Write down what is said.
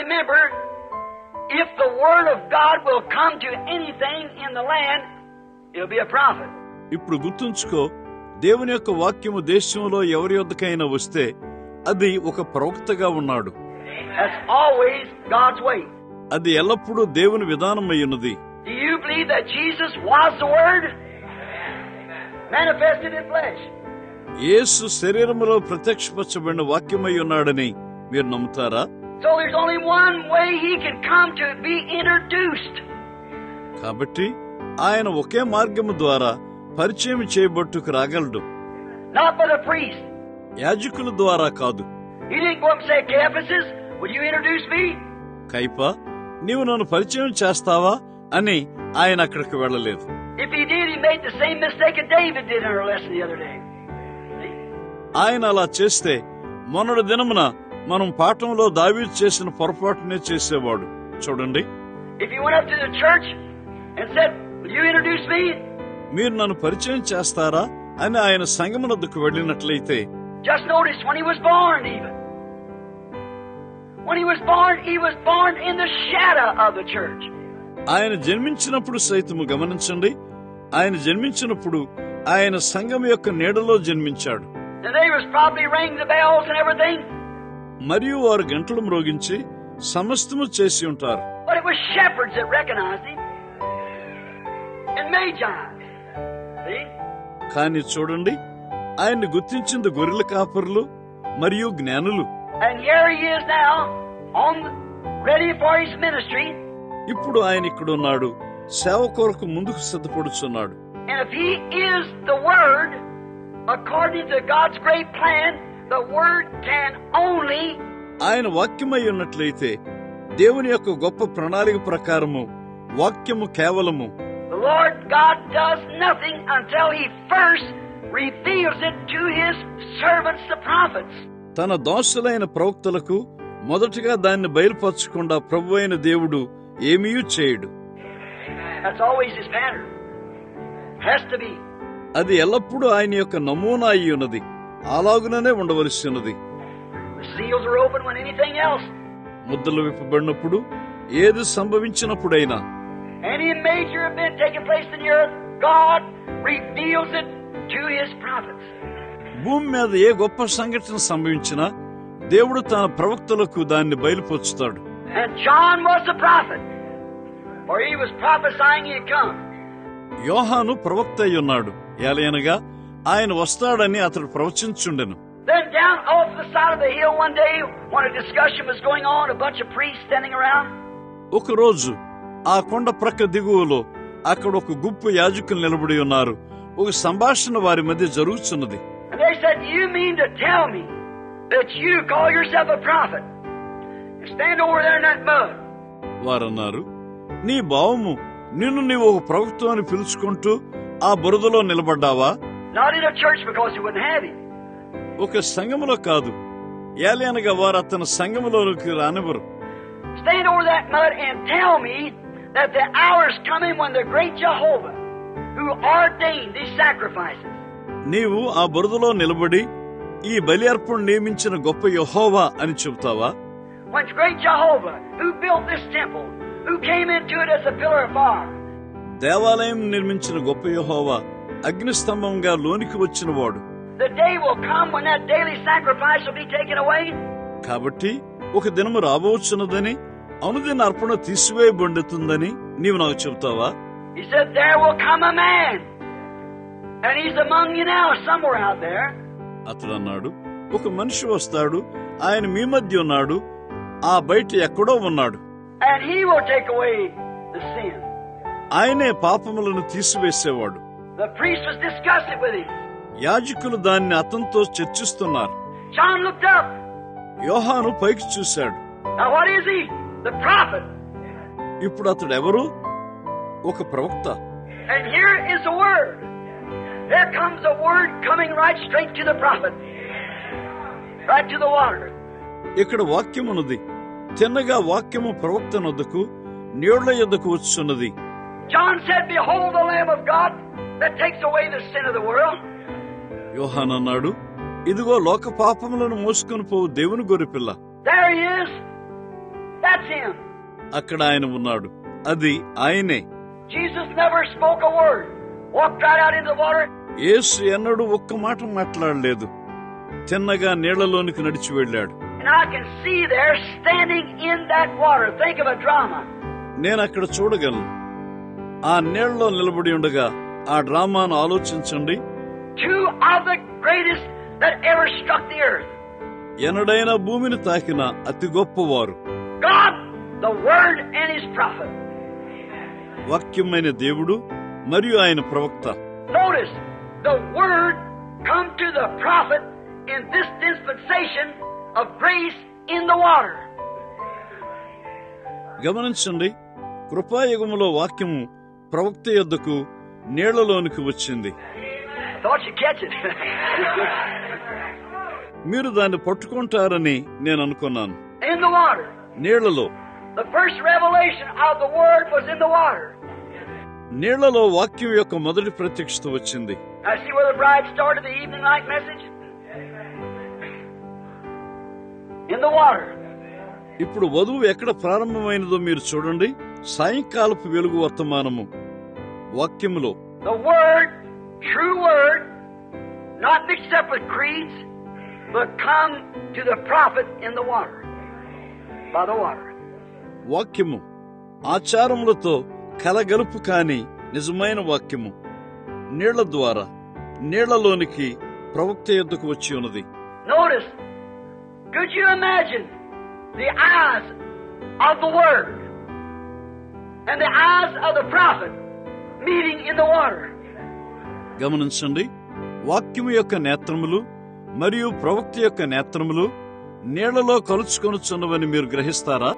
remember, if the word of God will come to anything in the land, it'll be a prophet. ఇప్పుడు గుర్తుంచుకో దేవుని యొక్క వాక్యము దేశంలో ఎవరి వద్దకైనా వస్తే అది ఒక ప్రవక్తగా ఉన్నాడు. అది ఎల్లప్పుడూ దేవుని విధానమై ఉన్నది. యేసు శరీరంలో ప్రత్యక్షపరచబడిన వాక్యమై ఉన్నాడని మీరు నమ్ముతారా? కాబట్టి ఆయన ఒకే మార్గము ద్వారా పరిచయం చేయబట్టుకు రాగలడు. యాజకుల ద్వారా కాదు. కైప నన్ను పరిచయం చేస్తావా? అని ఆయన అక్కడికి వెళ్ళలేదు. ఆయన అలా చేస్తే మొన్నటి దినమున మనం పాఠంలో దావి చేసిన పొరపాటునే చేసేవాడు. చూడండి. మీరు నన్ను పరిచయం చేస్తారా అని ఆయన సంగమనద్దుకు వెళ్ళినట్లయితే. ఆయన జన్మించినప్పుడు సైతం గమనించండి. ఆయన జన్మించినప్పుడు ఆయన సంగం యొక్క నీడలో జన్మించాడు. మరియు వారు గంటలు మ్రోగించి సమస్తము చేసి ఉంటారు. కాని చూడండి ఆయన్ని గుర్తించింది గొర్రెల కాపర్లు మరియు జ్ఞానులు. ఇప్పుడు ఆయన ఇక్కడున్నాడు సేవ కొరకు ముందుకు సిద్ధపడుచున్నాడు. And ఆయన వాక్యమై ఉన్నట్లయితే దేవుని యొక్క గొప్ప ప్రణాళిక ప్రకారము వాక్యము కేవలము. తన దోషులైన ప్రవక్తలకు మొదటగా దాన్ని బయలుపరచకుండా ప్రభు అయిన దేవుడు ఏమీ చేయడు. అది ఎల్లప్పుడూ ఆయన యొక్క నమూనా అయి ఉన్నది. అలాగుననే ఉండవలసి ఉన్నది. ముద్దలు విప్పబడినప్పుడు ఏది సంభవించినప్పుడైనా. భూమి మీద ఏ గొప్ప సంఘటన సంభవించినా దేవుడు తన ప్రవక్తలకు దాన్ని బయలుపరుచుతాడు యోహాను ప్రవక్త అయి ఉన్నాడు ఎలా ఆయన వస్తాడని అతడు ప్రవచించుండెను. ఒకరోజు ఆ కొండ ప్రక్క దిగువలో అక్కడ ఒక గుప్పు యాజకులు నిలబడి ఉన్నారు. ఒక సంభాషణ వారి మధ్య జరుగుతున్నది వారన్నారు నీ భావము నిన్ను నీవు ఒక ప్రభుత్వాన్ని పిలుచుకుంటూ ఆ బురదలో నిలబడ్డావా? ఒక సంఘములో కాదు ఏలయనగా వారు అతని సంఘములోకి రానివ్వరు Stand over that mud and tell me that the hour's coming when the great Jehovah, who ordained these sacrifices, నీవు ఆ బురదలో నిలబడి ఈ బలి అర్పణ నియమించిన గొప్ప యెహోవా అని చెబుతావా when great Jehovah, who built this temple, who came into it as a pillar of fire, దేవాలయం నిర్మించిన గొప్ప యెహోవా అగ్నిస్తంభంగా లోనికి వచ్చిన వాడు కాబట్టి ఒక దినము రాబోచున్నదని అనుదిన అర్పణ తీసివే బండుతుందని నీవు నాకు చెబుతావా? అతడు అన్నాడు ఒక మనిషి వస్తాడు ఆయన మీ మధ్య ఉన్నాడు ఆ బయట ఎక్కడో ఉన్నాడు. ఆయనే పాపములను తీసివేసేవాడు. యాజకులు దాన్ని అతనితో చర్చిస్తున్నారు. యోహాను పైకి చూశాడు. ఇప్పుడు అతడు ఎవరు ఒక ప్రవక్త. ఇక్కడ వాక్యం ఉన్నది చిన్నగా వాక్యము ప్రవక్తను వద్దకు నీళ్ళ యొద్దకు వచ్చున్నది John said, Behold the Lamb of God. యోహాన్ అన్నాడు ఇదిగో లోక పాపములను మోసుకొని పోవు దేవుని గొర్రెపిల్ల అక్కడ ఆయన ఉన్నాడు. అది ఆయనే. యేసు ఎన్నడూ ఒక్క మాట మాట్లాడలేదు. చిన్నగా నీళ్ళలోనికి నడిచి వెళ్ళాడు నేను అక్కడ చూడగలను. ఆ నీళ్ళలో నిలబడి ఉండగా ఆ డ్రామాను ఆలోచించండి. ఎనడైన భూమిని తాకిన అతి గొప్ప వారు వాక్యమైన దేవుడు మరియు ఆయన ప్రవక్త. గమనించండి కృపాయుగములో వాక్యము ప్రవక్త యొద్దకు నీళ్ళలోనికి వచ్చింది. మీరు దాన్ని పట్టుకుంటారని నేను అనుకున్నాను. నీళ్ళలో. నీళ్ళలో వాక్యం యొక్క మొదటి ప్రత్యక్షత వచ్చింది. ఇప్పుడు వధువు ఎక్కడ ప్రారంభమైనదో మీరు చూడండి. సాయంకాలపు వెలుగు వర్తమానము. వాక్యములో The Word, true Word, not mixed up with creeds, but come to the prophet in the water. By the water. వాక్యము ఆచారములతో కలగలుపు కాని నిజమైన వాక్యము నీళ్ళ ద్వారా నీళ్ళలోనికి ప్రవక్త యొద్దకు వచ్చి ఉన్నది Notice, could you imagine the eyes of the Word and the eyes of the prophet meeting in the water? గమనించండి వాక్యము యొక్క నేత్రములు మరియు ప్రవక్త యొక్క నేత్రములు నీళ్ళలో కలుచుకొనుచున్నవని మీరు గ్రహిస్తారా